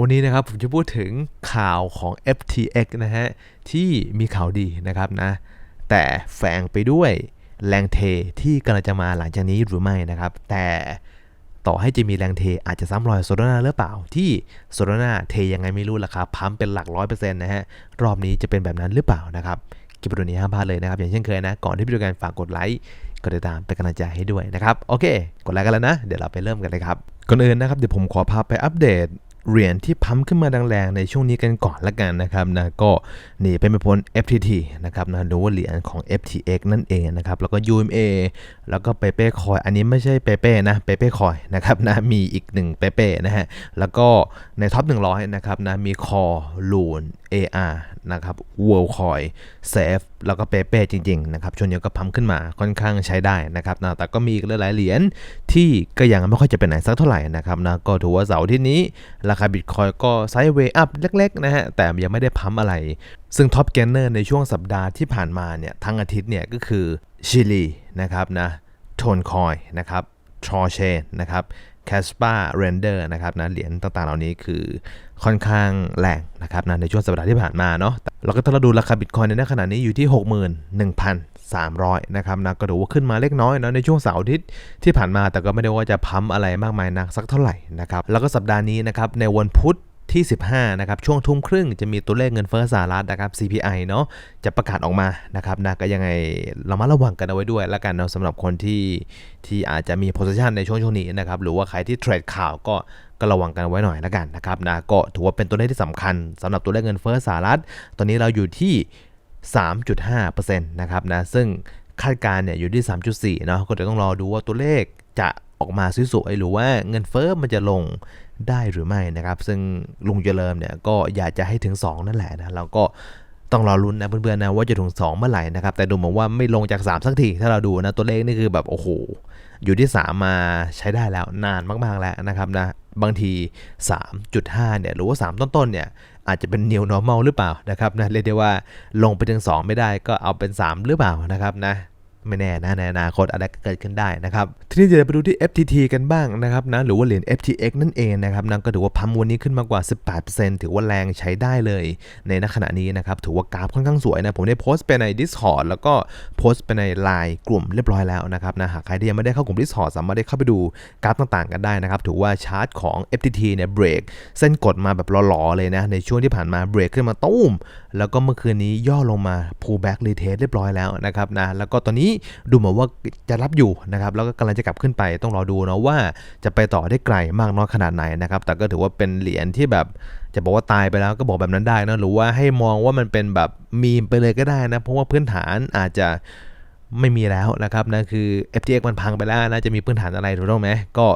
วันนี้นะครับผมจะพูดถึงข่าวของ FTX นะฮะที่มีข่าวดีนะครับนะแต่แฝงไปด้วยแรงเทที่กำลังจะมาหลังจากนี้หรือไม่นะครับ แต่ต่อให้จะมีแรงเทอาจจะซ้ำรอยโซโลนาหรือเปล่า ที่โซโลนาเทยังไงไม่รู้ราคาพัมเป็นหลักร้อยเปอร์เซ็นต์นะฮะรอบนี้จะเป็นแบบนั้นหรือเปล่านะครับคลิปวิดีโอนี้ห้ามพลาดเลยนะครับ อย่างเช่นเคยนะ ก่อนที่พี่ดูการฝากกดไลค์กดติดตามเป็นกำลังใจให้ด้วยนะครับ โอเค กดไลค์กันแล้วนะ เดี๋ยวเราไปเริ่มกันเลยครับ ก่อนอื่นนะครับ เดี๋ยวผมขอพาไปอัปเดต เหรียญที่พัมขึ้นมาแรงๆในช่วงนี้กันก่อนละกันนะครับนะก็นีไปไม่พ้น FTT นะครับนะหรือว่าเหรียญของ FTX นั่นเองนะครับแล้วก็ UMA แล้วก็เปเป้คอยอันนี้ไม่ใช่เปเป้นะเปเป้คอยนะครับนะมีอีกหนึ่งเปเป้นะฮะแล้วก็ในท็อป 100 นะครับนะมีคอลูน AR นะครับ World Coin Safe แล้วก็เปเป้จริงๆนะครับช่วงนี้ก็พัมขึ้นมาค่อนข้างใช้ได้นะครับนะแต่ก็มีอีกหลายๆเหรียญที่ก็ยังไม่ค่อยจะเป็นไหนสักเท่าไหร่นะครับนะก็ถือว่าเสาร์ที่นี้ราคาบิตคอยก็ไซด์เวย์อัพเล็กๆนะฮะ แต่ยังไม่ได้พัมอะไร ซึ่งท็อปเกนเนอร์ในช่วงสัปดาห์ที่ผ่านมาเนี่ยทั้งอาทิตย์เนี่ยก็คือชิลีนะครับนะโทนคอยนะครับทรอเชนนะครับ แคสปาเรนเดอร์นะครับนะเหรียญต่างๆ เหล่านี้คือค่อนข้างแรงนะครับนะในช่วงสัปดาห์ที่ผ่านมาเนาะเราก็ถ้าเราดูราคาบิตคอยในขณะนี้อยู่ที่ 61,300 นะครับนะก็ถือว่าขึ้นมาเล็กน้อยเนาะในช่วงเสาร์อาทิตย์ที่ผ่านมาแต่ก็ไม่ได้ว่าจะพัมอะไรมากมายนักสักเท่าไหร่นะครับแล้วก็สัปดาห์นี้นะครับในวันพุธ ที่ 15 นะครับ ช่วงทุ่มครึ่งจะมีตัวเลขเงินเฟ้อสหรัฐนะครับ CPI เนาะจะประกาศออกมานะครับนะก็ยังไงเรามาระวังกันเอาไว้ด้วยแล้วกันเนาะสำหรับคนที่ที่อาจจะมี position ในช่วงช่วงนี้นะครับ หรือว่าใครที่เทรดข่าวก็ก็ระวังกันไว้หน่อยแล้วกันนะครับนะก็ถือว่าเป็นตัวเลขที่สำคัญสำหรับตัวเลขเงินเฟ้อสหรัฐ ตอนนี้เราอยู่ที่ 3.5%นะครับนะซึ่งคาดการณ์เนี่ยอยู่ที่ 3.4เนาะก็เดี๋ยวต้องรอดูว่าตัวเลขจะ ออกมาสวยๆหรือว่าเงินเฟ้อมันจะลงได้หรือไม่นะครับ ซึ่งลุงเจริญเนี่ยก็อยากจะให้ถึง 2 นั่นแหละนะเราก็ต้องรอลุ้นนะเพื่อนๆนะว่าจะถึง 2 เมื่อไหร่นะครับ แต่ดูเหมือนว่าไม่ลงจาก 3 สักทีถ้าเราดูนะตัวเลขนี่คือแบบโอ้โหอยู่ที่ 3 มาใช้ได้แล้วนานมากๆแล้วนะครับนะบางที 3.5 เนี่ยหรือว่า 3 ต้นๆเนี่ยอาจจะเป็น new normal หรือเปล่านะครับนะเรียกได้ว่าลงไปถึง 2 ไม่ได้ก็เอาเป็น 3 หรือเปล่านะครับนะ ไม่แน่นะในอนาคตอะไรก็เกิดขึ้นได้นะครับทีนี้เดี๋ยวไปดูที่ FTT กันบ้างนะครับนะหรือว่าเหรียญ FTX นั่นเองนะครับนั่นก็ถือว่าพัมวันนี้ขึ้นมากว่า 18%ถือว่าแรงใช้ได้เลย ในณขณะนี้นะครับถือว่ากราฟค่อนข้างสวยนะผมได้โพสต์ไปใน Discord แล้วก็โพสต์ไปใน Line กลุ่มเรียบร้อยแล้วนะครับนะหากใครที่ยังไม่ได้เข้ากลุ่ม Discord สามารถได้เข้าไปดูกราฟต่างๆ กันได้นะครับถือว่าชาร์ตของ FTT เนี่ยเบรกเส้นกดมาแบบหล่อๆเลยนะในช่วงที่ผ่านมาเบรกขึ้นมาตุ้มแล้วก็เมื่อคืนนี้ย่อลงมา pull back retest เรียบร้อยแล้วนะครับนะแล้วก็ตอนนี้ดูเหมือนว่าจะรับอยู่นะครับ แล้วก็กำลังจะกลับขึ้นไปต้องรอดูนะว่าจะไปต่อได้ไกลมากน้อยขนาดไหนนะครับ แต่ก็ถือว่าเป็นเหรียญที่แบบจะบอกว่าตายไปแล้วก็บอกแบบนั้นได้นะหรือว่าให้มองว่ามันเป็นแบบมีมไปเลยก็ได้นะ เพราะว่าพื้นฐานอาจจะไม่มีแล้วนะครับนะคือ FTX มันพังไปแล้วนะจะมีพื้นฐานอะไรถูกต้องไหมก็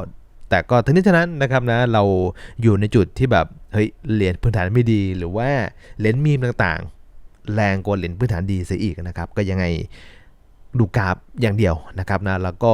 แต่ก็ทั้งนี้ทั้งนั้นนะครับนะเราอยู่ในจุดที่แบบเฮ้ยเหรียญพื้นฐานไม่ดี หรือว่าเหรียญมีมต่างๆ แรงกว่าเหรียญพื้นฐานดีซะอีกนะครับ ก็ยังไง ดูกราฟอย่างเดียวนะครับนะแล้วก็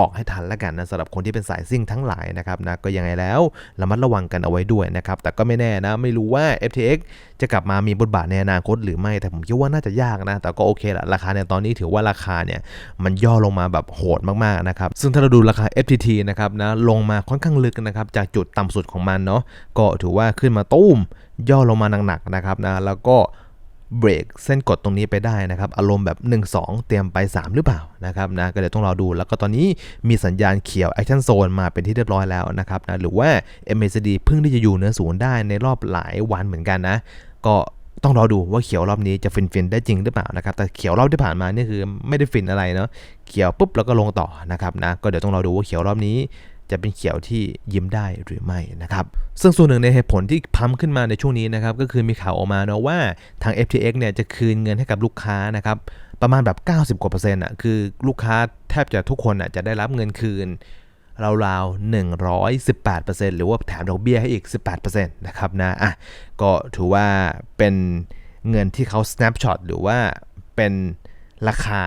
ออกให้ทันแล้วกันนะสำหรับคนที่เป็นสายซิ่งทั้งหลายนะครับนะก็ยังไงแล้วระมัดระวังกันเอาไว้ด้วยนะครับแต่ก็ไม่แน่นะไม่รู้ว่า FTX จะกลับมามีบทบาทในอนาคตหรือไม่แต่ผมคิดว่าน่าจะยากนะ แต่ก็โอเคละราคาในตอนนี้ถือว่าราคาเนี่ยมันย่อลงมาแบบโหดมากๆนะครับซึ่งถ้าเราดูราคา FTT นะครับนะลงมาค่อนข้างลึกนะครับจากจุดต่ำสุดของมันเนาะก็ถือว่าขึ้นมาตุ้มย่อลงมาหนักๆนะครับนะแล้วก็ เบรกเส้นกดตรงนี้ไปได้นะครับ อารมณ์แบบ 1-2 เตรียมไป 3 หรือเปล่านะครับนะก็เดี๋ยวต้องรอดู แล้วก็ตอนนี้มีสัญญาณเขียว Action Zone มาเป็นที่เรียบร้อยแล้วนะครับนะหรือว่า MACD เพิ่งที่จะอยู่เหนือศูนย์ได้ในรอบหลายวันเหมือนกันนะ ก็ต้องรอดูว่าเขียวรอบนี้จะฟินฟินๆได้จริงหรือเปล่านะครับแต่เขียวรอบที่ผ่านมานี่คือไม่ได้ฟินอะไรเนาะเขียวปุ๊บแล้วก็ลงต่อนะครับนะก็เดี๋ยวต้องรอดูว่าเขียวรอบนี้ จะเป็นเขียวที่ยิ้มได้หรือไม่นะครับ ซึ่งส่วนหนึ่งในเหตุผลที่พัมขึ้นมาในช่วงนี้นะครับ ก็คือมีข่าวออกมาเนาะว่าทาง FTX เนี่ยจะคืนเงินให้กับลูกค้านะครับ ประมาณแบบ 90 กว่าเปอร์เซ็นต์อะคือลูกค้าแทบจะทุกคนอะจะได้รับเงินคืนราวๆ 118%หรือว่าแถมดอกเบี้ยให้อีก 18%นะครับนะอะก็ถือว่าเป็นเงินที่เขา snapshot หรือว่าเป็นราคา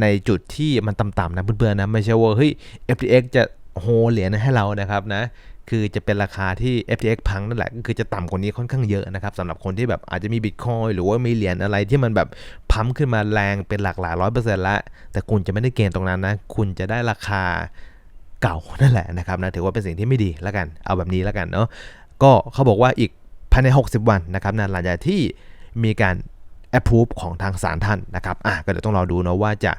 ในจุดที่มันต่ำๆนะเพื่อนๆนะ ไม่ใช่ว่าเฮ้ย FTX จะ โฮเหรียญให้เรานะครับนะคือจะเป็นราคาที่ FTX พังนั่นแหละ ก็คือจะต่ำกว่านี้ค่อนข้างเยอะนะครับสำหรับคนที่แบบอาจจะมี Bitcoin หรือว่ามีเหรียญอะไรที่มันแบบพัมขึ้นมาแรงเป็นหลักหลายร้อยเปอร์เซ็นต์ละ แต่คุณจะไม่ได้เกณฑ์ตรงนั้นนะ คุณจะได้ราคาเก่านั่นแหละนะครับนะถือว่าเป็นสิ่งที่ไม่ดีแล้วกัน เอาแบบนี้แล้วกันเนาะ ก็เขาบอกว่าอีกภายใน 60 วันนะครับนะหลังจากที่มีการ approve ของทางศาลท่านนะครับ อะก็เดี๋ยวต้องรอดูเนาะว่าจะ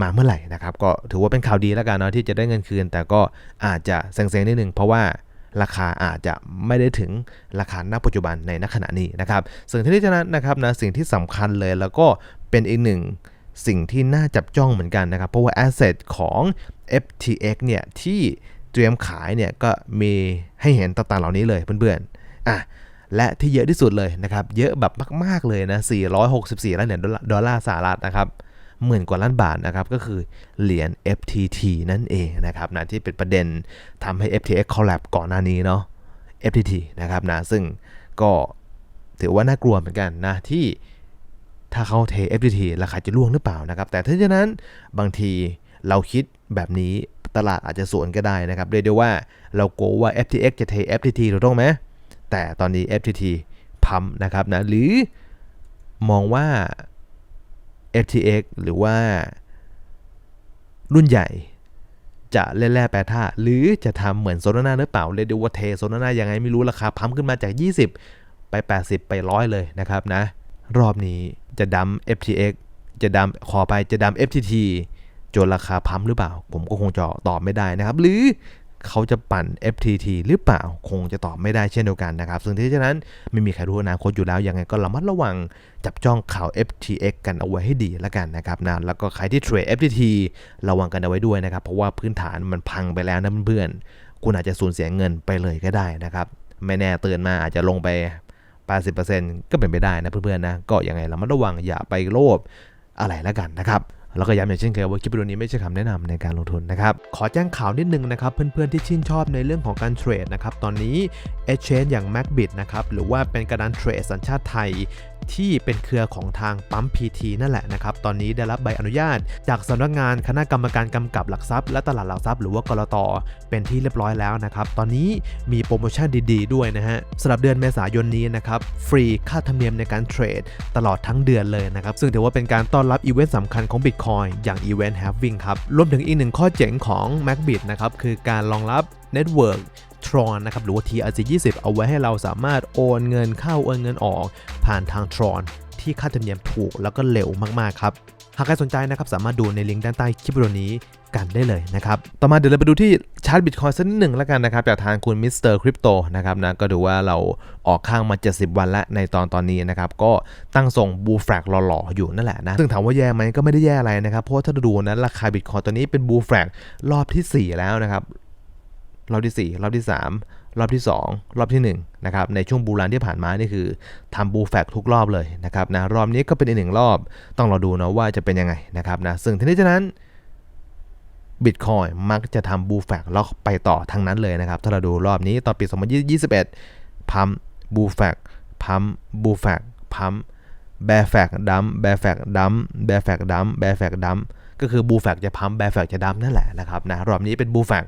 มาเมื่อไหร่นะครับก็ถือว่าเป็นข่าวดีแล้วกันเนาะที่จะได้เงินคืน แต่ก็อาจจะเซ็งๆนิดนึงเพราะว่าราคาอาจจะไม่ได้ถึงราคาณปัจจุบันในณขณะนี้นะครับสิ่งที่นี้นั้นนะครับนะสิ่งที่สำคัญเลยแล้วก็เป็นอีกหนึ่งสิ่งที่น่าจับจ้องเหมือนกันนะครับ เพราะว่า asset ของ FTX เนี่ยที่เตรียมขายเนี่ยก็มีให้เห็นต่างๆเหล่านี้เลยเพื่อนๆอะและที่เยอะที่สุดเลยนะครับ เยอะแบบมาก ๆ เลยนะ 464 ล้านเหรียญดอลลาร์สหรัฐนะครับ หมื่นกว่าล้านบาทนะครับ ก็คือเหรียญ FTT นั่นเองนะครับนะที่เป็นประเด็นทำให้ FTX collab ก่อนหน้านี้เนาะ FTT นะครับนะซึ่งก็ถือว่าน่ากลัวเหมือนกันนะที่ถ้าเขาเท FTT ราคาจะร่วงหรือเปล่านะครับ แต่ถ้าฉะนั้นบางทีเราคิดแบบนี้ตลาดอาจจะสวนก็ได้นะครับ เรียกได้ว่าเราโกลัวว่า FTX จะเท FTT ถูกต้องไหมแต่ตอนนี้ FTT พัมนะครับนะหรือมองว่า FTX หรือว่า รุ่นใหญ่ จะเล่นแร่แปรธาตุหรือจะทำเหมือนโซลาร่าหรือเปล่าเรียกได้ว่าเทโซลาร่ายังไงไม่รู้ราคาพัมขึ้นมาจาก 20 ไป 80 ไปร้อยเลยนะครับนะ รอบนี้จะดัม FTX จะดัมขอไปจะดัม FTT จนราคาพัมหรือเปล่า ผมก็คงจะตอบไม่ได้นะครับ หรือ เขาจะปั่น FTT หรือเปล่าคงจะตอบไม่ได้เช่นเดียวกันนะครับ ซึ่งที่ฉะนั้นไม่มีใครรู้อนาคตอยู่แล้ว ยังไงก็ระมัดระวังจับจ้องข่าว FTX กันเอาไว้ให้ดีแล้วกันนะครับนะแล้วก็ใครที่เทรด FTT ระวังกันเอาไว้ด้วยนะครับ เพราะว่าพื้นฐานมันพังไปแล้วนะเพื่อนๆคุณอาจจะสูญเสียเงินไปเลยก็ได้นะครับไม่แน่เตือนมาอาจจะลงไป 80%ก็เป็นไปได้นะเพื่อนๆนะก็ยังไงระมัดระวังอย่าไปโลภอะไรแล้วกันนะครับ แล้วก็ย้ำอย่างเช่นเคยว่าคลิปวิดีโอนี้ไม่ใช่คำแนะนำในการลงทุนนะครับ ขอแจ้งข่าวนิดนึงนะครับเพื่อนๆที่ชื่นชอบในเรื่องของการเทรดนะครับตอนนี้ Exchange อย่าง MacBit นะครับหรือว่าเป็นกระดานเทรดสัญชาติไทย ที่เป็นเครือของทางปั๊ม PT นั่นแหละนะครับตอนนี้ได้รับใบอนุญาต จากสำนักงานคณะกรรมการกำกับหลักทรัพย์และตลาดหลักทรัพย์หรือว่ากรตเป็นที่เรียบร้อยแล้วนะครับตอนนี้มีโปรโมชั่นดีๆ ด้วยนะฮะสำหรับเดือนเมษายนนี้นะครับฟรีค่าธรรมเนียมในการเทรดตลอดทั้งเดือนเลยนะครับซึ่งถือว่าเป็นการต้อนรับอีเวนต์สำคัญของ Bitcoin อย่างอีเวนต์ Halving ครับรวมถึงอีกหนึ่งข้อเจ๋งของ MacBit นะครับคือการรองรับ Network Tron นะครับหรือว่า TRC20 เอาไว้ให้เราสามารถโอนเงินเข้าโอนเงินออกผ่านทาง Tron ที่ค่าธรรมเนียมถูกแล้วก็เร็วมากๆครับหากใครสนใจนะครับสามารถดูในลิงก์ด้านใต้คลิปวิดีโอนี้กันได้เลยนะครับ ต่อมาเดี๋ยวเราไปดูที่ชาร์ตบิตคอยสักนิดหนึ่งแล้วกันนะครับ จากทางคุณมิสเตอร์คริปโตนะครับนะก็ดูว่าเราออกข้างมา 70 วันแล้วในตอนตอนนี้นะครับ ก็ตั้งส่งบูแฟกหล่อๆ อยู่นั่นแหละนะ ซึ่งถามว่าแย่ไหมก็ไม่ได้แย่อะไรนะครับ เพราะว่าถ้าดูนะราคาบิตคอยตัวนี้เป็นบูแฟกรอบที่ 4 แล้วนะครับ รอบที่ 4 รอบที่ 3 รอบที่ 2 รอบที่1นะครับในช่วงบูรันที่ผ่านมานี่คือทำบูแฟกทุกรอบเลยนะครับนะรอบนี้ก็เป็นอีกหนึ่งรอบต้องรอดูนะว่าจะเป็นยังไงนะครับนะซึ่งทีนี้ฉะนั้นบิตคอยมักจะทำบูแฟกแล้วไปต่อทั้งนั้นเลยนะครับ ถ้าเราดูรอบนี้ตอนปี 2021 พัมบูแฟกพัมบูแฟกพัมแบแฟกดัมแบแฟกดัมแบแฟกดัมแบแฟกดัมก็คือบูแฟกจะพัมแบแฟกจะดัมนั่นแหละนะครับนะรอบนี้เป็นบูแฟก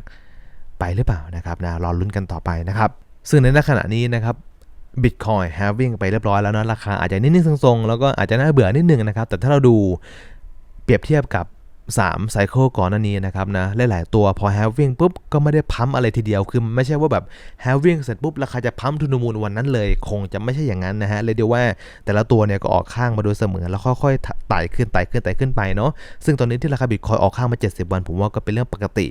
ไปหรือเปล่านะครับนะรอลุ้นกันต่อไปนะครับ ซึ่งในขณะนี้นะครับบิตคอยแฮฟวิ่งไปเรียบร้อยแล้วนะราคาอาจจะนิ่งๆทรงๆ แล้วก็อาจจะน่าเบื่อนิดนึงนะครับ แต่ถ้าเราดูเปรียบเทียบกับ 3ไซเคิลก่อนหน้านี้นะครับนะหลายๆตัวพอ halving ปุ๊บก็ไม่ได้พัมอะไรทีเดียว คือไม่ใช่ว่าแบบ halving เสร็จปุ๊บราคาจะพัมทุนมูลวันนั้นเลย คงจะไม่ใช่อย่างนั้นนะฮะเลยเดียวว่าแต่ละตัวเนี่ยก็ออกข้างมาโดยเสมอแล้วค่อยๆไต่ขึ้นไต่ขึ้นไต่ขึ้นไปเนาะซึ่งตอนนี้ที่ราคาบิตคอยออกข้างมา 70 วัน ผมว่าก็เป็นเรื่องปกติ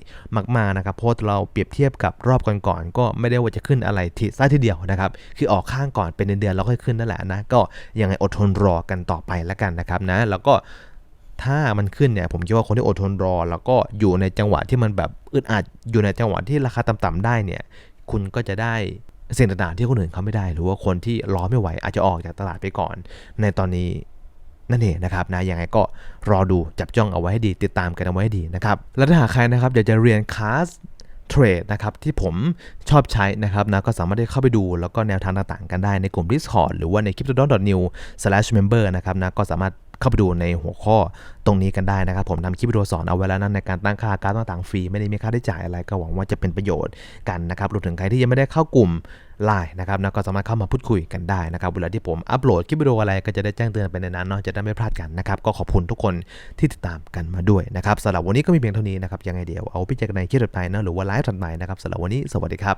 มากๆนะครับเพราะเราเปรียบเทียบกับรอบก่อนๆก็ไม่ได้ว่าจะขึ้นอะไรทีซะทีเดียวนะครับคือออกข้างก่อนเป็นเดือนๆแล้วค่อยขึ้นนั่นแหละนะก็ยังไงอดทนรอกันต่อไปแล้วกันนะครับนะแล้วก็ ถ้ามันขึ้นเนี่ยผมคิดว่าคนที่อดทนรอ แล้วก็อยู่ในจังหวะที่มันแบบอึดอัดอยู่ในจังหวะที่ราคาต่ำๆได้เนี่ย คุณก็จะได้สิ่งต่างๆที่คนอื่นเขาไม่ได้ หรือว่าคนที่รอไม่ไหวอาจจะออกจากตลาดไปก่อน ในตอนนี้นั่นเองนะครับนะยังไงก็รอดูจับจ้องเอาไว้ให้ดี ติดตามกันเอาไว้ให้ดีนะครับ แล้วถ้าหากใครนะครับอยากจะเรียนคลาสเทรดนะครับที่ผมชอบใช้นะครับนะก็สามารถได้เข้าไปดูแล้วก็แนวทางต่างๆ กันได้ในกลุ่ม Discord หรือว่าใน crypto.new/member นะครับนะก็สามารถ เข้าไปดูในหัวข้อตรงนี้กันได้นะครับ ผมทำคลิปวิดีโอสอนเอาไว้แล้วนั้นในการตั้งค่าการต่างๆฟรีไม่ได้มีค่าใช้จ่ายอะไรก็หวังว่าจะเป็นประโยชน์กันนะครับรวมถึงใครที่ยังไม่ได้เข้ากลุ่มไลน์นะครับนะก็สามารถเข้ามาพูดคุยกันได้นะครับเวลาที่ผมอัปโหลดคลิปวิดีโออะไรก็จะได้แจ้งเตือนไปในนั้นเนาะจะได้ไม่พลาดกันนะครับก็ขอบคุณทุกคนที่ติดตามกันมาด้วยนะครับสำหรับวันนี้ก็มีเพียงเท่านี้นะครับยังไงเดี๋ยวเอาไปเจอกันในคลิปถัดไปนะหรือว่าไลฟ์ถัดไปนะครับสำหรับวันนี้สวัสดีครับ